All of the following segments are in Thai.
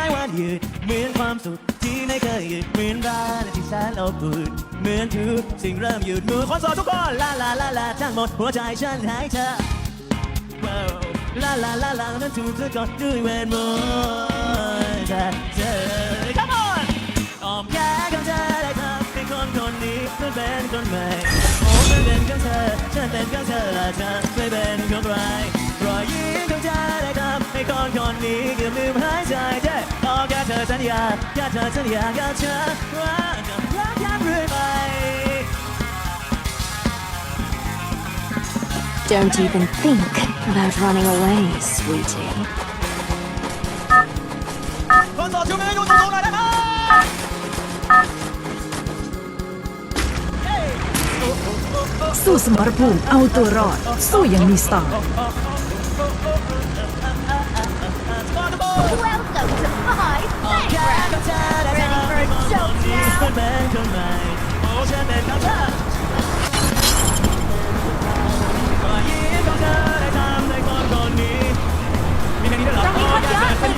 ใจวันยืดเหมือนความสุขที่ไม่เคยหยุดเหมือนบ้านที่แสนอบอุ่นเหมือนทุกสิ่งเริ่มหยุดมือคนโสดทุกคนลาลาลาลาทั้งหมดหัวใจฉันให้เธอลาลาลาลานั้นถูกสะกดด้วยเวทมนต์แต่เธอ Come on อ้อมแย่ของเธอได้ทำให้คนคนนี้มันเป็นคนใหม่โอ้มันเป็นของเธอฉันเป็นของเธอและเธอไม่เป็นของใครรอยยิ้ม ของเธอได้ทำให้คนคนนี้เกือบลืมหายใจเจ้ขอแค่เธอสัญญาแค่เธอสัญญากับฉันว่าจะรักกันเรื่อยไป Don't even think about running away, sweetie. คนโสดชูมืออยู่ตรงๆหน่อยได้ไหมสู้สมรภูมิเอาตัวรอด สู้อยังมีสไตล์ Welcome to my playground. Ready for a joke now? เป็นคนใหม่โอ้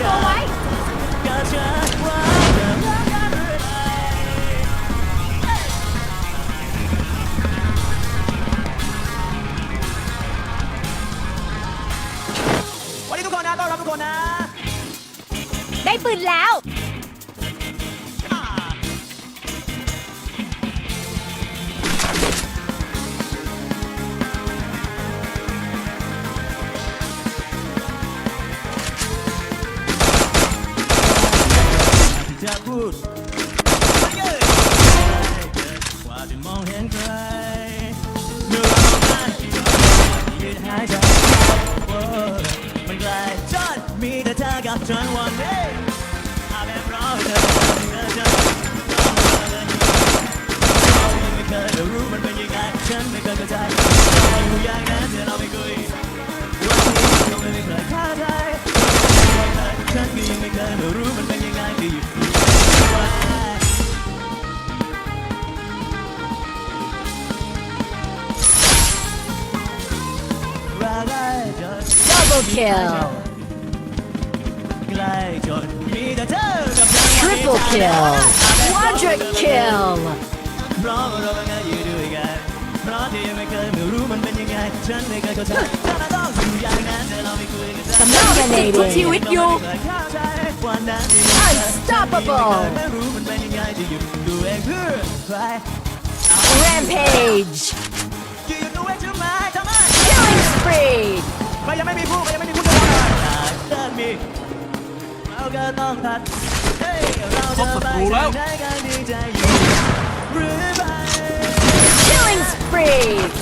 ยังไม่เคยรู้มันเป็นยังไงฉันไม่เคยเข้าใจอยู่อย่างนั้นแต่เราไม่ kill! Triple kill! Quadra kill! เพราะเราเป็นไงอยู่ด้วยกันเพราะที่ไม่เคยไม่รู้มันเป็นยังไงฉันไม่เคยเข้าใจถ้ามันต้องอยู่อย่างนั้นแต่เราไม่คุยกันสัก Dominating! ชีวิตอยู่วันนั้นที่ Unstoppable ไม่รู้มันเป็นยังไงจะหยุดดูเองเพื่อใคร Rampage! จะหยุดดูเองทำไมทำไม Killing spree! ใครยังไม่มีผู้ใครยังไม่มีผู้จะรอดเดินมีเราก็ต้องทัดเฮ้ยเราจะไปทางไหนกันดีใจอยู่หรือไป Killing spree!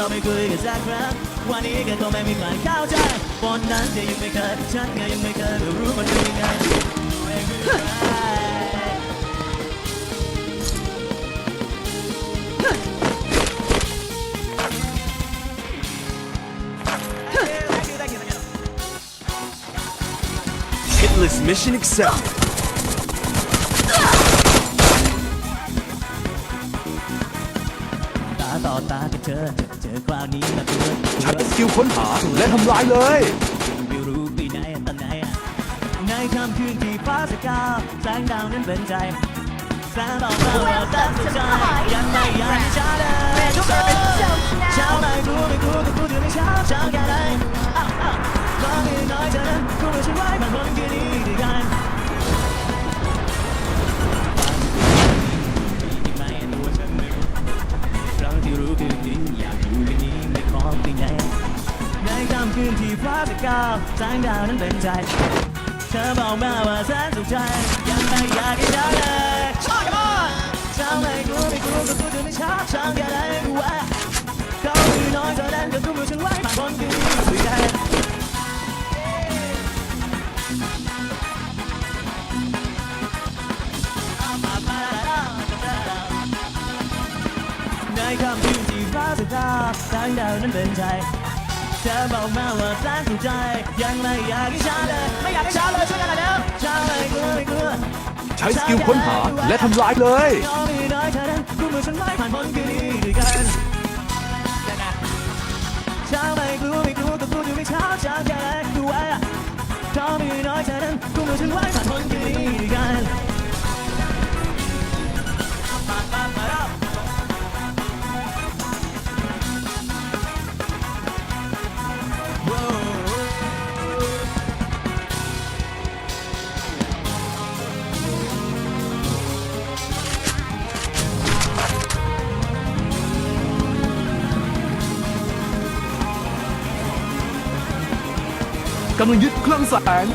เราไม่คุยกันสักครั้งวันนี้ก็คงไม่มีใครเข้าใจวันนั้นเธอยังไม่เคยฉันก็ยังไม่เคยรู้มันเป็นยังไงไม่คือใคร Hitless mission accepted. ตาต่อตากับเธอเจอคราวนี้มาตัวใช้สกิลค้นหาและทำลายเลยไม่รู้ปีไหนตอนไหนอะในค่ำคืนที่ฟ้าสกาวแสงดาวนั้นเป็นใจแสงดาวเราเราตัดสินใจยังไม่อยากให้ช้าเลยทุกคนเช้าไหนกูไม่กูก็กูถึงไม่เช้าเช้าแค่ไหนอ้าวอ้าวร้องน้อยเธอนั้นกูไม่ใช่ไว้มันคนที่ดีด้วยกัน นที่ฟ้าสกาวแสงดาวนั้นเป็นใจ เธอบอกมาว่าแสนสุขใจยังไม่อยากให้เช้าเลยชอบกันบ้างเช้าไม่กลัวไม่กลัวก็กูจะไม่ช้าเช้าแค่ไหนกูว่าเขาคือน้อยเท่านั้นก็กูมือฉันไว้ผ่านคนที่ดีสุดใจในค่ำคืนที่ฟ้าสกาวแสงดาวนั้นเป็นใจ เธอบอกมาว่าแสนสุขใจ ยังไม่อยากให้ช้าเลยไม่อยากให้ช้าเลยช่วยกันหน่อยเร็วใช้สกิลค้นหาและทำลายเลยยอมไม่ได้เธอนั้นกูมือฉันไว้ผ่านพ้นคืนนี้ด้วยกันช้าไม่กลัวไม่กลัวก็กลัวอยู่ไม่เช้าช้าแค่กลัวยอมไม่ได้เธอนั้นกูมือฉันไว้ กำลังยึดเครื่องแสง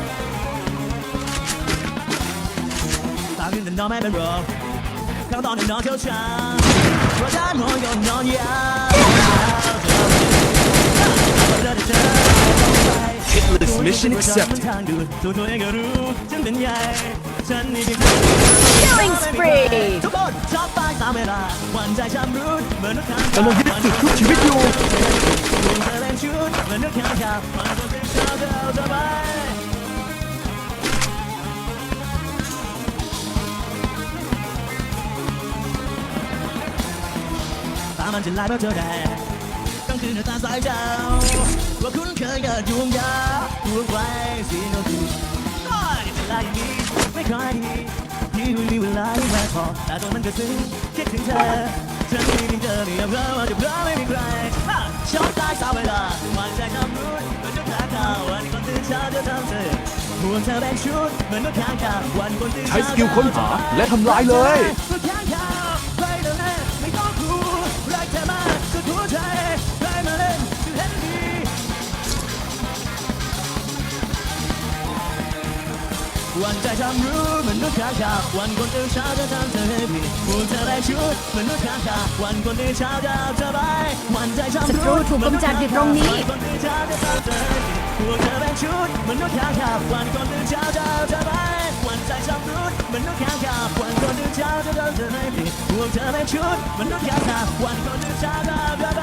ตาขึ้นแต่นอนไม่เป็นรองข้างตอนนอนเช้าเช้าเพราะฉันนอนก็นอนยาว Hitless mission accepted ทางดูตัวตัวเองก็รู้ฉันเป็นใหญ่ฉันนี่เป็น Killing spree ทุกคนชอบตายตามเวลาวันใจช้ำรุดเหมือนนุกข้างกำลังยึดจุดทุกชีวิตอยู่ คนชื่นเงินเลือกแข่งขันมันจะเป็นชาวเดาสบายตามันจะไล่เมื่อเธอแดงกลางคืนเธอตาสายดาว่าคุ้เคยกับดวงยาดวงไฟสีนวลดูก็ยังเป็นลายนี้ไม่ค่ดีที่มีเวลาที่แวะพอแต่ตอนมันก็ซึ้งคิดถึงเธอฉันไดจอเนี่ยเพาะว่าจะเพราะไม่มีใชอบได้สาวเวลาวันใจทำรู้เหมือนนกขางขาววันคนตื่นเช้าจะทำเธอห่วงเธอเป็นชุดเหมือนนกขางขาววันคนตื่นใช้เช้าสกิลค้นหาและทำลายเลยนกข้าง วันใจทำรู้เหมือนนกข้างขาววันคนตื่นเช้าจะทำเธอให้ผิดห่วงเธอได้ชุดเหมือนนกข้างขาววันคนตื่นเช้าจะเอาเธอไปวันใจทำศัตรูถูกกำจัดอยู่ตรงนี้ วันคนตื่นเช้าจะทำเธอให้ผิดห่วงเธอได้ชุดเหมือนนกข้างขาววันคนตื่นเช้าจะเอาเธอไปวันใจทำรู้เหมือนนกข้างขาววันคนตื่นเช้าจะทำเธอให้ผิดห่วงเธอได้ชุดเหมือนนกข้างขาววันคนตื่นเช้าจะเอาเธอไป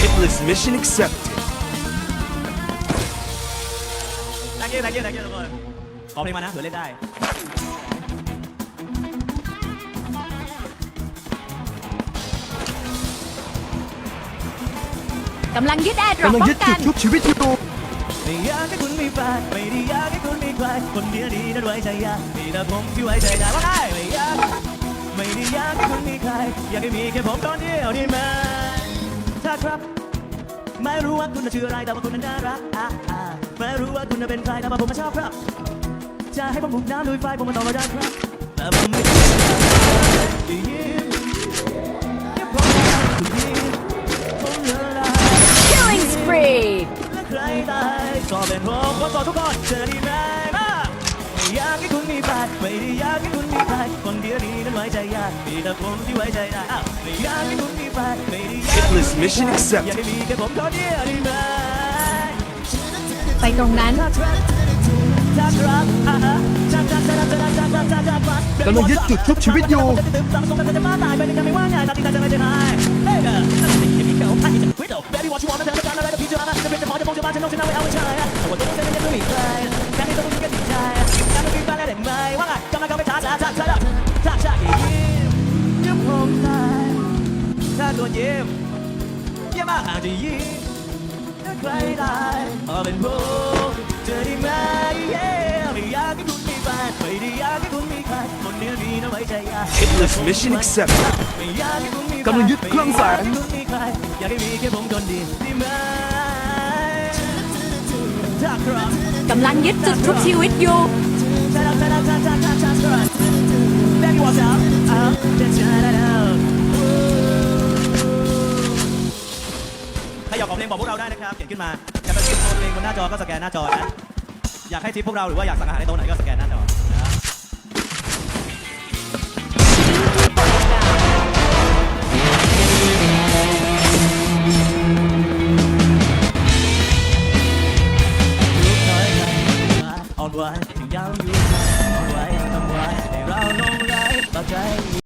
Hitless mission accepted เกียบตะเกียบตะเกียบทุกคนขอเพลงมานะเผื่อเล่นได้กำลังยึดแอร์ดรอปกำลังป้ยึดงกัจุดนทุกชีวิตอยู่ไม่อยากให้คุณมีแฟนไม่ได้อยากให้คุณมีใครคนเดียวดีนั้นไว้ใจยากมีแต่ผมที่ไว้ใจได้ว่าไงไม่อยากไม่ได้อยากให้คุณมีใคร อยากให้มีแค่ผมคนเดียวนี่ไหมถ้าครับ ไม่รู้ว่าคุณน่ะชื่ออะไรแต่ว่าคุณนั้นน่ารักอะอะ ม่รู้ว่าคุณน่ะเป็นใครแต่ว่าผมมาชอบครับ จะให้ผมบุกน้ำลุยไฟผมมาต่อมาได้ครับแต่ผมไม่ได้ยิ้มแค่ผมคุณยิ้มผมละลาย Killing spree และใครตายก็เป็นผมคนต่อทุกคนเจอดีไหมมาไม่อยากให้คุณมีแฟนไม่ได้อยากให้คุณมีใครคนเดียวดีนั้นไว้ใจยากมีแต่ผมที่ไว้ใจได้อ้าวไม่อยากให้คุณมีแฟนไม่ได้อยากให้คุณ Hitless มี mission ใคร accepted อยากให้มีแค่ผมคนเดียวดีไหม ไปตรงนั้น กำลังยึดจุดชุบชีวิตอยู่ยิ้มยิ้มม I'm out of here. ใครได้เอาเป็นโบเธอได้ไหมไม่อยากให้คุณมีแฟนไม่ได้อยากให้คุณมีใครคนเดียวดีนะไว้ใจยาก Endless Mission Accepted กำลังยึดเครื่องแสงอยากให้มีแค่ผมคนเดียวได้ไหมกำลังยึดจุดทุกชีวิตอยู่ That was out, out, that's out, out. ลงบอกพวกเราได้นะครับเขียนขึ้นมาอยากไปพิมพ์เพลงบนหน้าจอก็สแกนหน้าจอนะอยากให้ทิปพวกเราหรือว่าอยากสั่งอาหารในโต๊ะไหนก็สแกนหน้าจอ